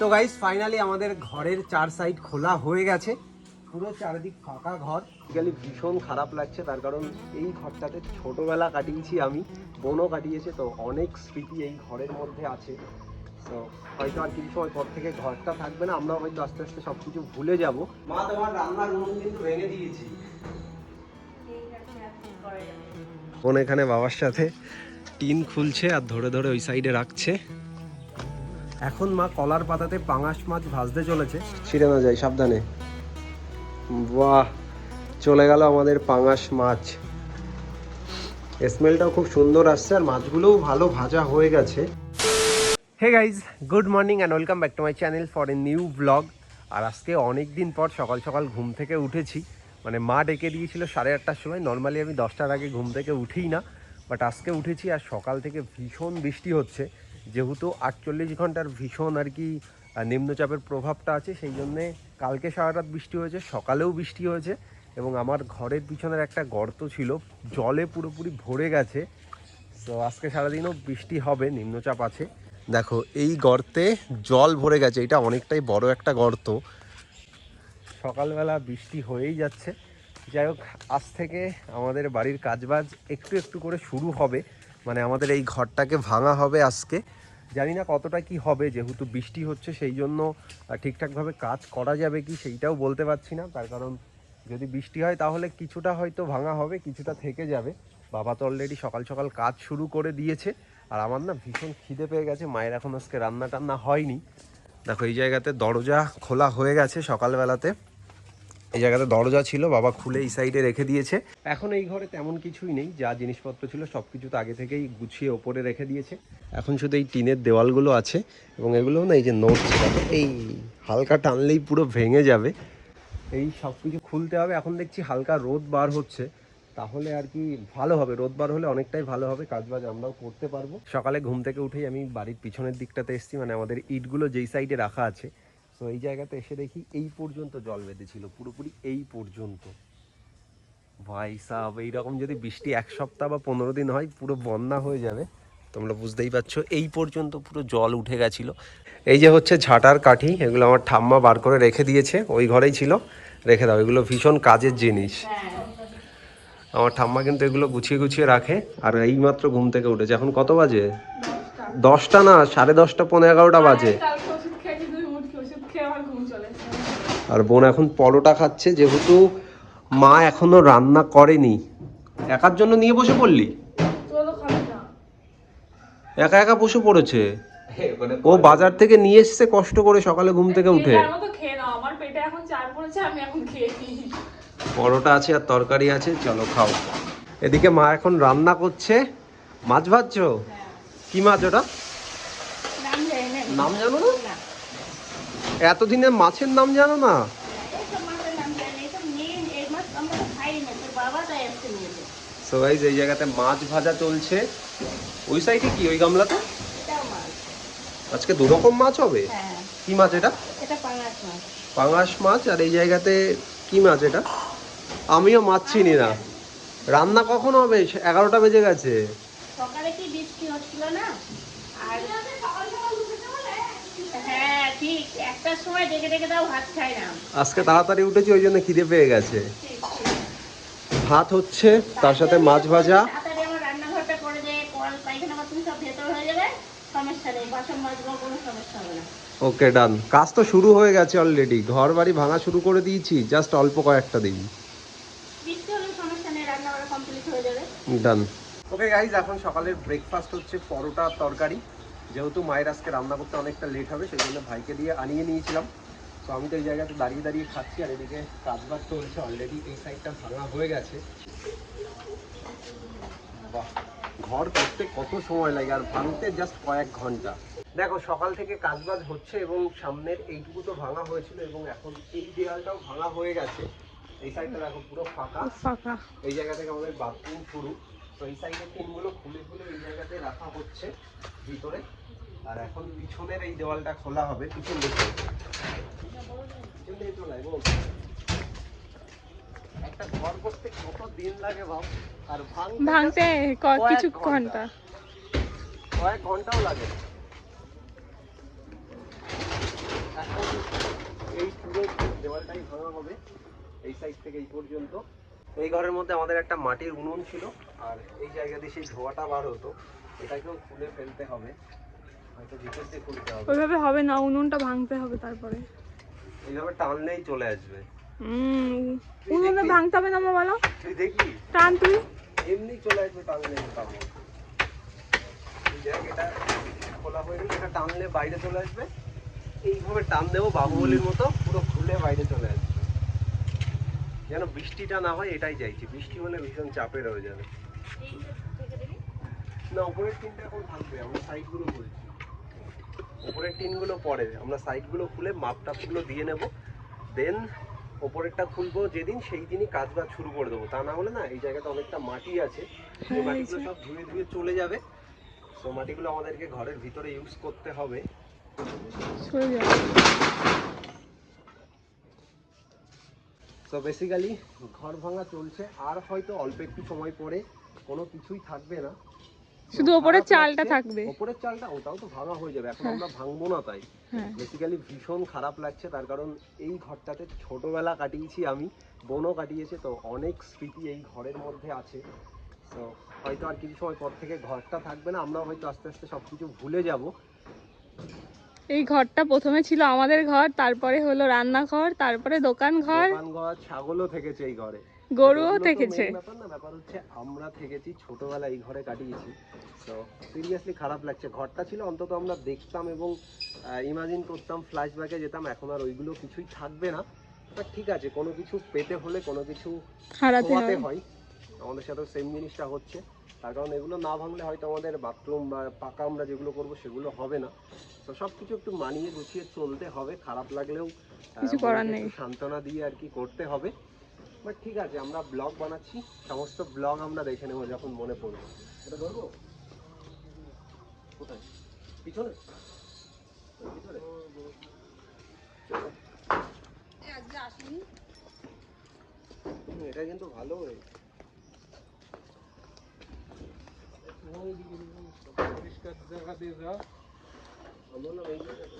তো guys finally আমাদের ঘরের চার সাইড খোলা হয়ে গেছে। পুরো চারিদিক ফাঁকা ঘর। গেলে ভীষণ খারাপ লাগছে, তার কারণ এই ঘরটাতে ছোটবেলা কাটিয়েছি আমি, বোনও কাটিয়েছে, তো অনেক স্মৃতি এই ঘরের মধ্যে আছে। তো হয়তো আর কিছু সময় পর থেকে ঘরটা থাকবে না, আমরা হয়তো আস্তে আস্তে সব কিছু ভুলে যাব। মা, তোমার রান্নার উনুন কিন্তু ভেঙে দিয়েছি। বোন এখানে বাবার সাথে টিন খুলছে আর ধরে ধরে ওই সাইডে রাখছে। এখন মা কলার পাতাতে পাঙাশ মাছ ভাজতে চলেছে। ছিঁড়ে না যায় সাবধানে। বাহ চলে গেল আমাদের পাঙাশ মাছ। স্মেলটাও খুব সুন্দর আসছে আর মাছগুলোও ভালো ভাজা হয়ে গেছে। Hey guys good morning and welcome back to my channel for a new vlog আর আজকে অনেক দিন পর সকাল সকাল ঘুম থেকে উঠেছি। মানে মা ডেকে দিয়েছিল সাড়ে আটটার সময়। নর্মালি আমি দশটার আগে ঘুম থেকে উঠেই না। বাট আজকে উঠেছি আর সকাল থেকে ভীষণ বৃষ্টি হচ্ছে। যেহেতু আটচল্লিশ ঘণ্টার ভীষণ আর কি নিম্নচাপের প্রভাবটা আছে, সেই জন্যে কালকে সারা রাত বৃষ্টি হয়েছে, সকালেও বৃষ্টি হয়েছে এবং আমার ঘরের পিছনের একটা গর্ত ছিল, জলে পুরোপুরি ভরে গেছে। তো আজকে সারাদিনও বৃষ্টি হবে, নিম্নচাপ আছে। দেখো, এই গর্তে জল ভরে গেছে, এটা অনেকটাই বড় একটা গর্ত। সকালবেলা বৃষ্টি হয়েই যাচ্ছে। যাই হোক, আজ থেকে আমাদের বাড়ির কাজবাজ একটু একটু করে শুরু হবে। মানে আমাদের এই ঘরটাকে ভাঙা হবে আজকে। জানি না কতটা কি হবে, যেহেতু বৃষ্টি হচ্ছে, সেই জন্য ঠিকঠাকভাবে কাজ করা যাবে কি সেইটাও বলতে পারছি না। তার কারণ, যদি বৃষ্টি হয় তাহলে কিছুটা হয়তো ভাঙা হবে, কিছুটা থেকে যাবে। বাবা তো অলরেডি সকাল সকাল কাজ শুরু করে দিয়েছে। আর আমার না ভীষণ খিদে পেয়ে গেছে, মায়ের এখন আজকে রান্না টান্না হয়নি। দেখো, এই জায়গাতে দরজা খোলা হয়ে গেছে সকালবেলাতে। এই জায়গাতে দরজা ছিল, বাবা খুলে এই সাইডে রেখে দিয়েছে। এখন এই ঘরে তেমন কিছুই নেই, যা জিনিসপত্র ছিল সব কিছু তো আগে থেকেই গুছিয়ে ওপরে রেখে দিয়েছে। এখন শুধু এই টিনের দেওয়ালগুলো আছে, এবং এগুলো না এই যে নোট এই হালকা টানলেই পুরো ভেঙে যাবে। এই সব কিছু খুলতে হবে, এখন দেখছি হালকা রোদ বার হচ্ছে। তাহলে আর কি ভালো হবে, রোদ বার হলে অনেকটাই ভালো হবে, কাজবাজ আমরাও করতে পারব। সকালে ঘুম থেকে উঠেই আমি বাড়ির পিছনের দিকটাতে এসেছি মানে আমাদের ইটগুলো যেই সাইডে রাখা আছে তো এই জায়গাতে এসে দেখি এই পর্যন্ত জল বেঁধেছিল, পুরোপুরি এই পর্যন্ত। ভাই সাহ এইরকম যদি বৃষ্টি এক সপ্তাহ বা পনেরো দিন হয়, পুরো বন্যা হয়ে যাবে। তোমরা বুঝতেই পারছ, এই পর্যন্ত পুরো জল উঠে গেছিল। এই যে হচ্ছে ঝাঁটার কাঠি, এগুলো আমার ঠাম্মা বার করে রেখে দিয়েছে, ওই ঘরেই ছিল। রেখে দাও, এগুলো ভীষণ কাজের জিনিস। আমার ঠাম্মা কিন্তু এগুলো গুছিয়ে গুছিয়ে রাখে, আর এইমাত্র ঘুম থেকে উঠেছে। এখন কত বাজে? দশটা না, সাড়ে দশটা পনেরো এগারোটা বাজে কালকে ওষুধ খেয়েছি দুই মুঠি ওষুধ খেয়ে আমার ঘুম চলে এসেছে। আর বোন এখন পরোটা খাচ্ছে যেহেতু মা এখনও রান্না করেনি। একার জন্য নিয়ে বসে পড়লি? একা একা বসে পড়েছে? ও বাজার থেকে নিয়ে এসছে কষ্ট করে সকালে ঘুম থেকে উঠে। এটার মতো খেয়ে নাও আমার পেটে এখন চার পড়েছে আমি এখন খেয়ে নিই। পরোটা আছে আর তরকারি আছে চলো খাও। এদিকে মা এখন রান্না করছে। মাছ ভাজছো? কি মাছ ওটা? নাম জানো না? এতদিনে মাছের নাম জানো না? সো গাইজ এই জায়গাতে মাছ ভাজা চলছে। ওই সাইডে কি? ওই গামলাতে? আজকে দু রকম মাছ হবে? কি মাছ এটা? পাঙাশ মাছ। আর এই জায়গাতে কি মাছ এটা? আমিও মাছ চিনি না। রান্না কখন হবে? এগারোটা বেজে গেছে। সকালে কি বৃষ্টি হচ্ছিল না আর হ্যাঁ ঠিক একটার সময় ডেকে ডেকে দাও ভাত খাই না আজকে তাড়াতাড়ি উঠেছি ওই জন্য খিদে পেয়ে গেছে। ভাত হচ্ছে তার সাথে মাছ ভাজা। ওকে ডান। কাজ তো শুরু হয়ে গেছে অলরেডি ঘর বাড়ি ভাঙা শুরু করে দিয়েছি জাস্ট অল্প কয়েকটা দিন। ডান। ওকে গাইজ এখন সকালের ব্রেকফাস্ট হচ্ছে পরোটা তরকারি। যেহেতু মায়ের আজকে রান্না করতে অনেকটা লেট হবে সেই জন্য ভাইকে দিয়ে আনিয়ে নিয়েছিলাম। তো আমি তো এই জায়গাতে দাঁড়িয়ে দাঁড়িয়ে খাচ্ছি আর এদিকে কাজবাজ চলছে অলরেডি এই সাইডটা ভাঙা হয়ে গেছে। বাহ ঘর করতে কত সময় লাগে আর ভাঙতে জাস্ট কয়েক ঘণ্টা। দেখো সকাল থেকে কাজবাজ হচ্ছে এবং সামনের এইটুকু তো ভাঙা হয়েছিল এবং এখন এই দেয়ালটাও ভাঙা হয়ে গেছে। এই সাইডটা দেখো পুরো ফাঁকা। ফাঁকা। এই জায়গা থেকে আমাদের বাথরুম শুরু। তো এই সাইডের টিনগুলো খুলে খুলে এই জায়গাতে রাখা হচ্ছে ভিতরে। আর এখন পিছনের এই দেওয়ালটা খোলা হবে পিছন দিকে। একটা ঘর করতে কত দিন লাগে ভাব? আর ভাঙতে কিছু ঘণ্টা। কয়েক ঘন্টাও লাগে। পুরোটাই ভাঙা হবে এই সাইড থেকে এই পর্যন্ত। এই ঘরের মধ্যে আমাদের একটা মাটির উনুন ছিল আর এই জায়গা দিয়ে সেই ধোয়াটা বার হতো এটাকেও খুলে ফেলতে হবে। ওইভাবে হবে না উনুনটা ভাঙতে হবে তারপরে। এইভাবে টানলেই চলে আসবে। হুম উনুনে ভাঙতে হবে না মা বলো। তুই দেখবি? টান তুই। এমনি চলে আসবে টানলে টানলে এই দেখ এটা খোলা হয়ে গেলে এটা টানলে বাইরে চলে আসবে। এইভাবে টান দেবো বাহুবলির মতো পুরো খুলে বাইরে চলে আসবে। যেন বৃষ্টিটা না হয় এটাই চাইছি। বৃষ্টি হলে ভীষণ চাপের হয়ে যাবে। না উপরের টিনটা এখন থাকবে আমরা সাইডগুলো বলছি। উপরের টিনগুলো পরে আমরা সাইডগুলো খুলে মাপ টাপগুলো দিয়ে নেব। দেন ওপরেরটা খুলবো যেদিন সেই দিনই কাজ বাজ শুরু করে দেবো। তা না হলে না এই জায়গাটা অনেকটা মাটি আছে। সেই হ্যাঁ, মাটিগুলো সব ধুয়ে ধুয়ে চলে যাবে। তো মাটিগুলো আমাদেরকে ঘরের ভিতরে ইউজ করতে হবে। তো বেসিক্যালি ঘর ভাঙা চলছে। আর হয়তো অল্প একটু সময় পরে কোনো কিছুই থাকবে না। শুধু ওপরের চালটা থাকবে। ওপরের চালটা ওটাও তো ভাঙা হয়ে যাবে। এখন হ্যাঁ। আমরা ভাঙবো না তাই। বেসিক্যালি ভীষণ খারাপ লাগছে তার কারণ এই ঘরটাতে ছোটবেলা কাটিয়েছি আমি বোনও কাটিয়েছে তো অনেক স্মৃতি এই ঘরের মধ্যে আছে। তো হয়তো আর কিছু সময় পর থেকে ঘরটা থাকবে না আমরাও হয়তো আস্তে আস্তে সব কিছু ভুলে যাব। এই ঘরটা প্রথমে ছিল আমাদের ঘর তারপরে হলো রান্নাঘর তারপরে দোকান ঘর দোকান ঘর ছাগলও থেকেছে এই ঘরে। গরুও থেকেছে। ব্যাপার না ব্যাপার হচ্ছে আমরা থেকেছি ছোটবেলা এই ঘরে কাটিয়েছি। তো সিরিয়াসলি খারাপ লাগছে। ঘরটা ছিল অন্তত আমরা দেখতাম এবং ইমাজিন করতাম ফ্ল্যাশব্যাকে যেতাম এখন আর ওইগুলো কিছুই থাকবে না। বাট ঠিক আছে কোনো কিছু পেতে হলে কোনো কিছু হারাতে হয়। হয়। আমাদের সাথে সেম জিনিসটা হচ্ছে। তার কারণ এগুলো না ভাঙলে হয়তো আমাদের বাথরুম বা পাকা আমরা যেগুলো করব সেগুলো হবে না। তো সব কিছু একটু মানিয়ে গুছিয়ে চলতে হবে। খারাপ লাগলেও কিছু করার নেই। সান্ত্বনা দিয়ে আর কি করতে হবে। বাট ঠিক আছে আমরা ব্লগ বানাচ্ছি। সমস্ত ব্লগ আমরা দেখে নেব যখন মনে পড়বে। এটা ধরবো? কোথায়? পিছনে? এটা কিন্তু ভালো হয়েছে আমি বললাম এই জায়গাটা।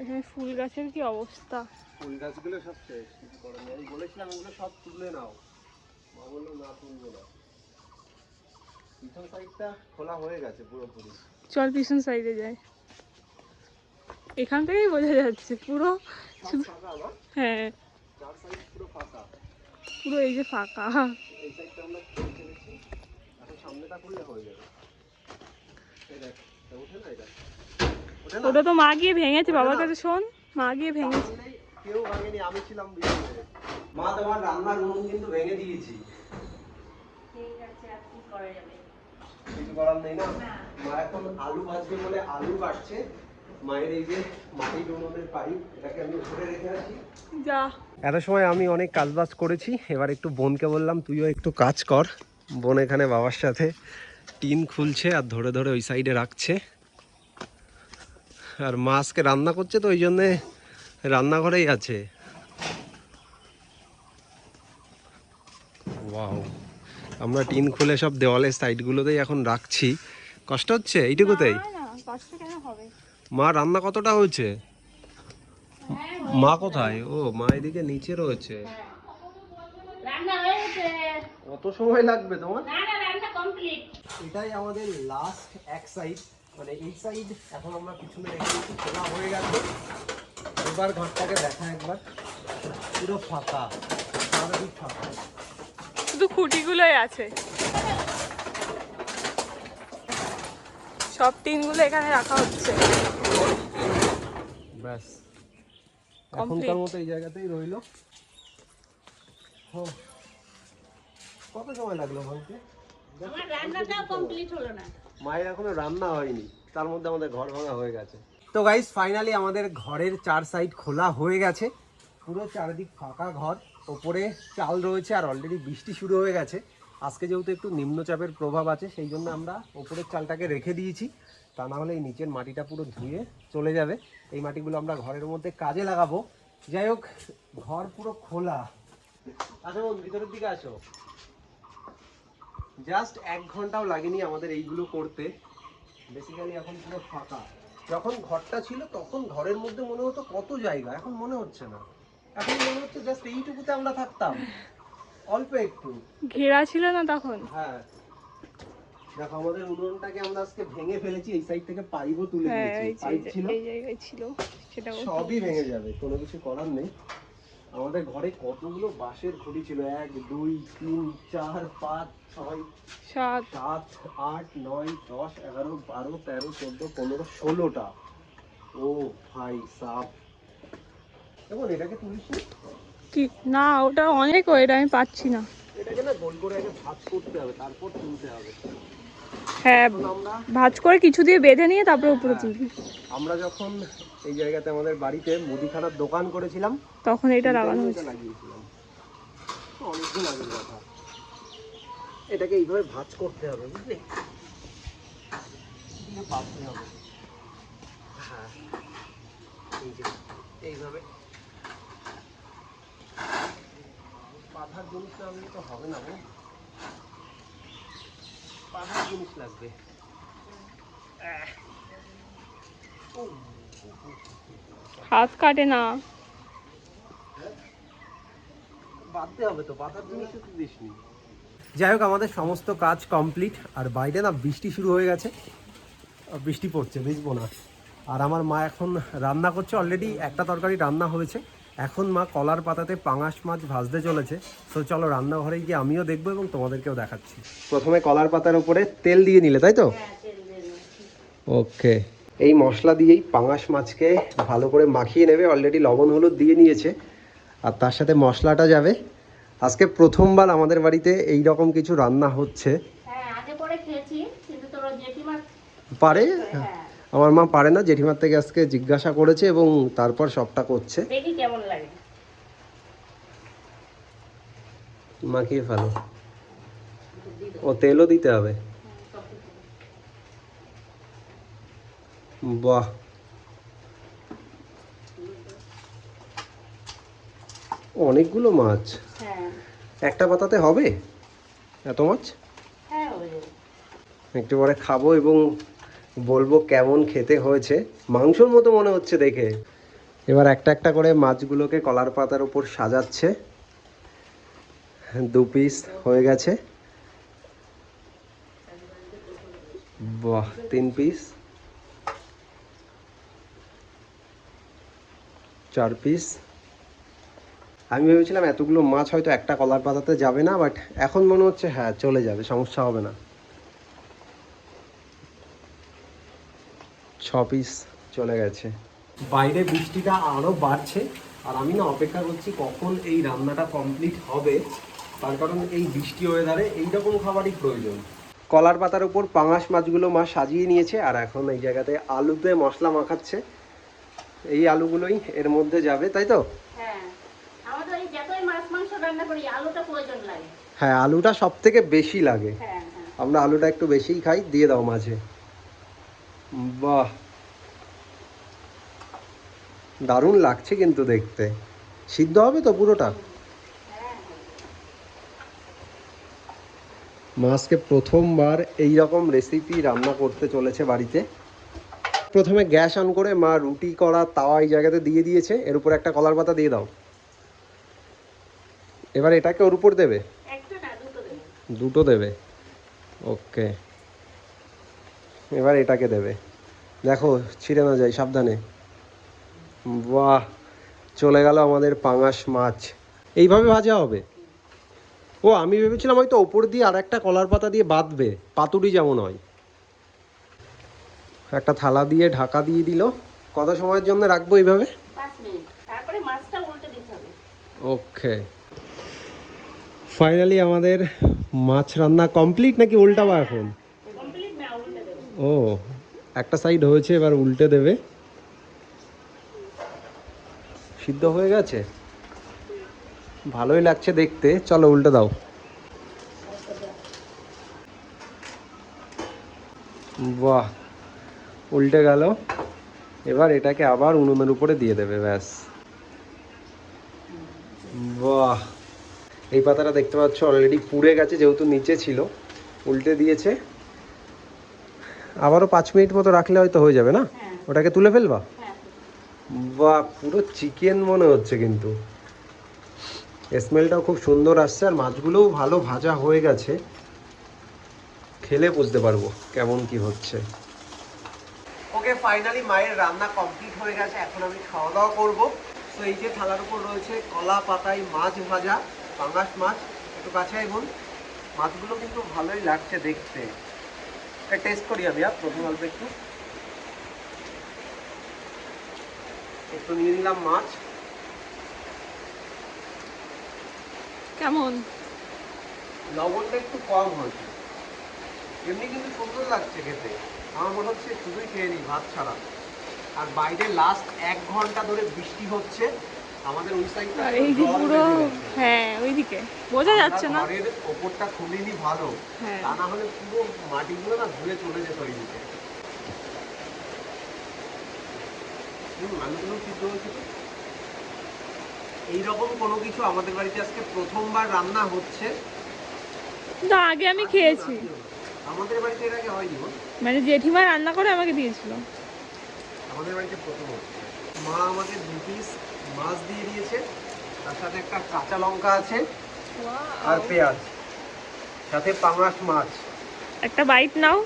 এখানে ফুল গাছের কি অবস্থা? ফুল গাছগুলো সব শেষ কিছু করার নেই। আমি বলেছিলাম এগুলো সব তুলে নাও। মা বলল না তুলবো না। পিছন সাইডটা খোলা হয়ে গেছে পুরোপুরি। চল পিছন সাইডে যায় এখান থেকেই বোঝা যাচ্ছে পুরো হ্যাঁ। পুরো ফাঁকা। পুরো এই যে ফাঁকা। এই সাইডটা আমরা সামনেটা খুললে হয়ে যাবে। এই দেখ ওঠে না এটা? ওটা তো মা গিয়ে ভেঙেছে বাবার কাছে শোন মা গিয়ে ভেঙেছে। কেউ ভাঙেনি আমি ছিলাম। মা তোমার রান্নার উনুন কিন্তু ভেঙে দিয়েছি। ঠিক আছে আর কি করা যাবে? কিছু করার নেই না? মা এখন আলু ভাজবে বলে আলু কাটছে। মায়ের এই যে উনুনের পাইপ এটাকে আমি উপরে রেখে আছি যা। এত সময় আমি অনেক কাজ বাজ করেছি এবার একটু বোনকে বললাম তুইও একটু কাজ কর। বোন এখানে বাবার সাথে টিন খুলছে আর ধরে ধরে ওই সাইডে রাখছে। আর মা আজকে রান্না করছে তো ওই জন্যে রান্নাঘরেই আছে। ওয়াও। আমরা টিন খুলে সব দেওয়ালের সাইডগুলোতেই এখন রাখছি। কষ্ট হচ্ছে? এইটুকুতেই না, না কষ্ট কেন হবে? মা রান্না কতটা হয়েছে? মা কোথায়? ও মা এদিকে নিচে রয়েছে। কত সময় লাগবে তোমার? না না রান্না কমপ্লিট। এটাই আমাদের লাস্ট এক সাইড মানে এই সাইড এখন আমরা পিছনে রেখে খোলা হয়ে গেছে। এবার ঘরটাকে দেখা একবার। পুরো ফাঁকা। সারাদিক ফাঁকা। শুধু খুঁটিগুলোই আছে। সব টিনগুলো এখানে রাখা হচ্ছে। ব্যাস. এখনকার মতো এই জায়গাতেই রইল। ও, কত সময় লাগল ভাঙতে আমার রান্নাটাও কমপ্লিট হলো না। মায়ের এখনও রান্না হয়নি তার মধ্যে আমাদের ঘর ভাঙা হয়ে গেছে। তো গাইস ফাইনালি আমাদের ঘরের চার সাইড খোলা হয়ে গেছে। পুরো চারিদিক ফাঁকা ঘর ওপরে চাল রয়েছে আর অলরেডি বৃষ্টি শুরু হয়ে গেছে। আজকে যেহেতু একটু নিম্নচাপের প্রভাব আছে সেই জন্য আমরা ওপরের চালটাকে রেখে দিয়েছি। তা না হলে এই নিচের মাটিটা পুরো ধুয়ে চলে যাবে। এই মাটিগুলো আমরা ঘরের মধ্যে কাজে লাগাবো। যাই হোক ঘর পুরো খোলা। আসো বোন, ভিতরের দিকে আসো। জাস্ট এক ঘন্টাও লাগেনি আমাদের এইগুলো করতে। বেসিক্যালি এখন পুরো ফাঁকা। যখন ঘরটা ছিল তখন ঘরের মধ্যে মনে হতো কত জায়গা এখন মনে হচ্ছে না। এখন মনে হচ্ছে জাস্ট এইটুকুতে আমরা থাকতাম। অল্প একটু। ঘেরা ছিল না তখন? হ্যাঁ। দেখো আমাদের উনুনটাকে আমরা আজকে ভেঙে ফেলেছি এই সাইড থেকে পাইপও তুলে হ্যাঁ দিয়েছি। পাইপ ছিল। এই জায়গায় ছিল সেটাও সবই ভেঙে যাবে কোনো কিছু করার নেই। আমাদের ঘরে কতগুলো বাঁশের খুঁটি ছিল? এক দুই তিন চার পাঁচ ছয় সাত। সাত আট নয় দশ এগারো বারো তেরো চোদ্দ পনেরো ষোলোটা। ও ভাই সাপ এবং এটাকে তুলিস নি? কি? না ওটা অনেক ওয়েট আমি পাচ্ছি না। এটাকে না গোল করে আগে ভাঁজ করতে হবে তারপর তুলতে হবে। হ্যাঁ ভাজ করে কিছু দিয়ে বেঁধে নিয়ে তারপরে উপরে তুলবি। আমরা যখন এই জায়গাতে আমাদের বাড়িতে মুদিখানার দোকান করেছিলাম তখন এটা লাগানো এটা হয়েছে। লাগিয়েছিলাম। অনেকদিন আগের কথা। এটাকে এইভাবে ভাঁজ করতে হবে বুঝলি? পাততে হবে। হ্যাঁ এই যে এইভাবে। পাথার জিনিস না তো হবে না গো পাথার জিনিস লাগবে। হাত কাটে না। বাঁধতে হবে তো বাঁধার জিনিস তো দিসনি। যাই হোক আমাদের সমস্ত কাজ কমপ্লিট আর বাইরে না বৃষ্টি শুরু হয়ে গেছে। বৃষ্টি পড়ছে বুঝব না। আর আমার মা এখন রান্না করছে অলরেডি একটা তরকারি রান্না হয়েছে। এখন মা কলার পাতাতে পাঙাশ মাছ ভাজতে চলেছে। তো চলো রান্নাঘরে গিয়ে আমিও দেখব এবং তোমাদেরকেও দেখাচ্ছি। প্রথমে কলার পাতার উপরে তেল দিয়ে নিলে তাই তো? ওকে। এই মশলা দিয়েই পাঙাশ মাছকে ভালো করে মাখিয়ে নেবে। অলরেডি লবণ হলুদ দিয়ে নিয়েছে। আর তার সাথে মশলাটা যাবে। আজকে প্রথমবার আমাদের বাড়িতে এই রকম কিছু রান্না হচ্ছে। হ্যাঁ পরে? আমার মা পারে না জেঠিমার থেকে আজকে জিজ্ঞাসা করেছে এবং তারপর সবটা করছে। দেখি কেমন লাগে। মাখিয়ে ফেলো। ও তেলও দিতে হবে। বাহ। অনেকগুলো মাছ। হ্যাঁ। একটা পাতাতে হবে? এত মাছ? হ্যাঁ একটু পরে খাব এবং বলব কেমন খেতে হয়েছে। মাংসর মতো মনে হচ্ছে দেখে। এবার একটা একটা করে মাছগুলোকে কলার পাতার উপর সাজাচ্ছে। দু পিস হয়ে গেছে। বাহ, তিন পিস চার পিস আমি ভেবেছিলাম এতগুলো মাছ হয়তো একটা কলার পাতাতে যাবে না বাট এখন মনে হচ্ছে হ্যাঁ চলে যাবে, সমস্যা হবে না। ছ পিস চলে গেছে। বাইরে বৃষ্টিটা আরও বাড়ছে আর আমি না অপেক্ষা করছি কখন এই রান্নাটা কমপ্লিট হবে। তার কারণ এই বৃষ্টি ওয়েদারে এইরকম খাবারই প্রয়োজন। কলার পাতার উপর পাঙাশ মাছগুলো মা সাজিয়ে নিয়েছে আর এখন এই জায়গাতে আলুতে মশলা মাখাচ্ছে। এই আলুগুলোই এর মধ্যে যাবে তাই তো? হ্যাঁ। আমাদের এই যতই মাছ মাংস রান্না করি আলুটা প্রয়োজন লাগে। হ্যাঁ আলুটা সব থেকে বেশি লাগে। হ্যাঁ হ্যাঁ। আমরা আলুটা একটু বেশিই খাই দিয়ে দাও মাঝে। বাহ। দারুণ লাগছে কিন্তু দেখতে। সিদ্ধ হবে তো পুরোটা? মাছকে প্রথমবার এই রকম রেসিপি রান্না করতে চলেছে বাড়িতে। প্রথমে গ্যাস অন করে মা রুটি করা তাওয়া এই জায়গাতে দিয়ে দিয়েছে। এর উপর একটা কলার পাতা দিয়ে দাও। এবার এটাকে ওর উপর দেবে। দুটো দেবে। ওকে। এবার এটাকে দেবে। দেখো ছিঁড়ে না যায় সাবধানে। বাহ চলে গেল আমাদের পাঙাশ মাছ। এইভাবে ভাজা হবে? ও আমি ভেবেছিলাম হয়তো ওপর দিয়ে আর একটা কলার পাতা দিয়ে বাঁধবে পাতুরি যেমন হয়। একটা থালা দিয়ে ঢাকা দিয়ে দিল। কত সময়ের জন্য রাখব এইভাবে? ওকে। ফাইনালি আমাদের মাছ রান্না কমপ্লিট নাকি উল্টাবো এখন কমপ্লিট না উল্টে দেবে ও, একটা সাইড হয়েছে, এবার উল্টে দেবে। সিদ্ধ হয়ে গেছে? ভালোই লাগছে দেখতে। চলো, উল্টে দাও। বাহ, উল্টে গেল। এবার এটাকে আবার উনুনের উপরে দিয়ে দেবে, ব্যাস। বাহ, এই পাতাটা দেখতে পাচ্ছ অলরেডি পুড়ে গেছে, যেহেতু নিচে ছিল। উল্টে দিয়েছে। আবারও পাঁচ মিনিট মতো রাখলে হয়তো হয়ে যাবে না? ওটাকে তুলে ফেলবা? বা, পুরো চিকেন মনে হচ্ছে কিন্তু। স্মেলটাও খুব সুন্দর আসছে আর মাছগুলোও ভালো ভাজা হয়ে গেছে। খেলে বুঝতে পারব কেমন কি হচ্ছে। ওকে ফাইনালি মায়ের রান্না কমপ্লিট হয়ে গেছে। এখন আমি খাওয়া দাওয়া করব। তো এই যে থালার উপর রয়েছে কলা, পাতায় মাছ ভাজা পাঙ্গাস মাছ, একটু কাছে বোন মাছগুলো কিন্তু ভালোই লাগছে দেখতে। টেস্ট করি আমি আর প্রথম অল্প একটু। একটু নিয়ে নিলাম মাছ। কেমন? লবণটা একটু কম হয়েছে। এমনি কিন্তু সুন্দর লাগছে খেতে। আমার মনে হচ্ছে শুধুই খেয়ে নিই ভাত ছাড়া। আর বাইরে লাস্ট এক ঘণ্টা ধরে বৃষ্টি হচ্ছে। আমাদের ওই সাইডটা এই যে পুরো হ্যাঁ ওইদিকে। বোঝা যাচ্ছে না। ঘরের ওপরটা খুলিনি ভালো। হ্যাঁ। তা না হলে পুরো মাটিগুলো না ধুয়ে চলে যেত আলুগুলো সিদ্ধ এইরকম কোনো কিছু আমাদের বাড়িতে আজকে প্রথমবার রান্না হচ্ছে। কিন্তু আগে আমি খেয়েছি। আমাদের বাড়িতে এর আগে হয়নি মানে জেঠিমা রান্না করে আমাকে দিয়েছিল। আমাদের বাড়িতে প্রথম মা আমাকে দু পিস মাছ দিয়ে দিয়েছে। তার সাথে একটা কাঁচা লঙ্কা আছে আর পেঁয়াজ সাথে পাঙাশ মাছ। একটা বাইট নাও।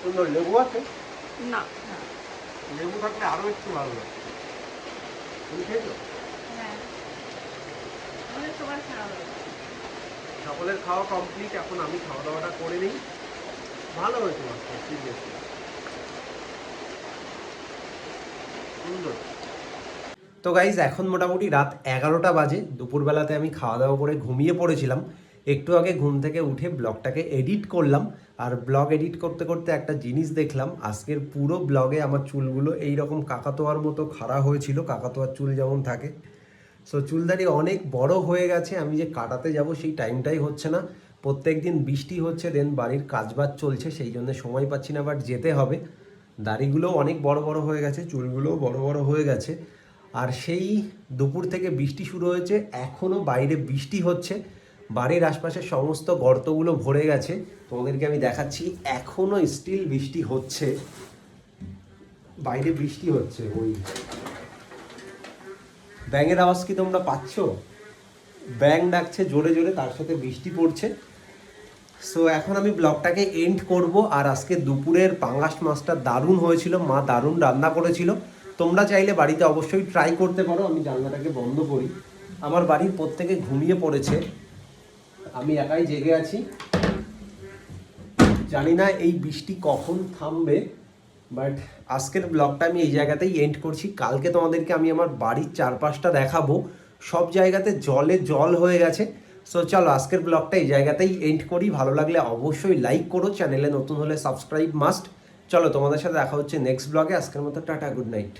সুন্দর লেবু আছে? না। লেবু থাকলে আরও একটু ভালো লাগে তুমি খেয়েছো? হ্যাঁ। সকলের খাওয়া কমপ্লিট এখন আমি খাওয়া দাওয়াটা করে নিই। ভালো হয়েছে মাছটা সিরিয়াসলি সুন্দর। তো গাইজ এখন মোটামুটি রাত এগারোটা বাজে। দুপুরবেলাতে আমি খাওয়া দাওয়া করে ঘুমিয়ে পড়েছিলাম। একটু আগে ঘুম থেকে উঠে ব্লগটাকে এডিট করলাম। আর ব্লগ এডিট করতে করতে একটা জিনিস দেখলাম, আজকের পুরো ব্লগে আমার চুলগুলো এই রকম কাকাতোয়ার মতো খাড়া হয়েছিল। কাকাতোয়ার চুল যেমন থাকে। সো চুলদারি অনেক বড় হয়ে গেছে। আমি যে কাটাতে যাব সেই টাইমটাই হচ্ছে না। প্রত্যেক দিন বৃষ্টি হচ্ছে দেন বাড়ির কাজবাজ চলছে, সেই জন্য সময় পাচ্ছি না বাট যেতে হবে। দাড়িগুলোও অনেক বড় বড় হয়ে গেছে, চুলগুলোও বড় বড় হয়ে গেছে। আর সেই দুপুর থেকে বৃষ্টি শুরু হয়েছে এখনও বাইরে বৃষ্টি হচ্ছে। বাড়ির আশপাশের সমস্ত গর্তগুলো ভরে গেছে। তোমাদেরকে আমি দেখাচ্ছি এখনও স্টিল বৃষ্টি হচ্ছে। বাইরে বৃষ্টি হচ্ছে, ওই। ব্যাঙের আওয়াজ কি তোমরা পাচ্ছ? ব্যাং ডাকছে জোরে জোরে, তার সাথে বৃষ্টি পড়ছে। সো এখন আমি ব্লগটাকে এন্ড করব আর আজকে দুপুরের পাঙ্গাস মাছটা দারুণ হয়েছিল, মা দারুণ রান্না করেছিল। তোমরা চাইলে বাড়িতে অবশ্যই ট্রাই করতে পারো, আমি জানলাটাকে বন্ধ করি। আমার বাড়ির প্রত্যেকে ঘুমিয়ে পড়েছে, আমি একাই জেগে আছি। জানি না এই বৃষ্টি কখন থামবে বাট আজকের ব্লগটা আমি এই জায়গাতেই এন্ড করছি। কালকে তোমাদেরকে আমি আমার বাড়ির চারপাশটা দেখাবো। সব জায়গাতে জলে জল হয়ে গেছে। সো চলো আজকের ব্লগটা এই জায়গাতেই এন্ড করি। ভালো লাগলে অবশ্যই লাইক করো। চ্যানেলে নতুন হলে সাবস্ক্রাইব মাস্ট চলো তোমাদের সাথে দেখা হচ্ছে নেক্সট ব্লগে আজকের মতো টাটা গুড নাইট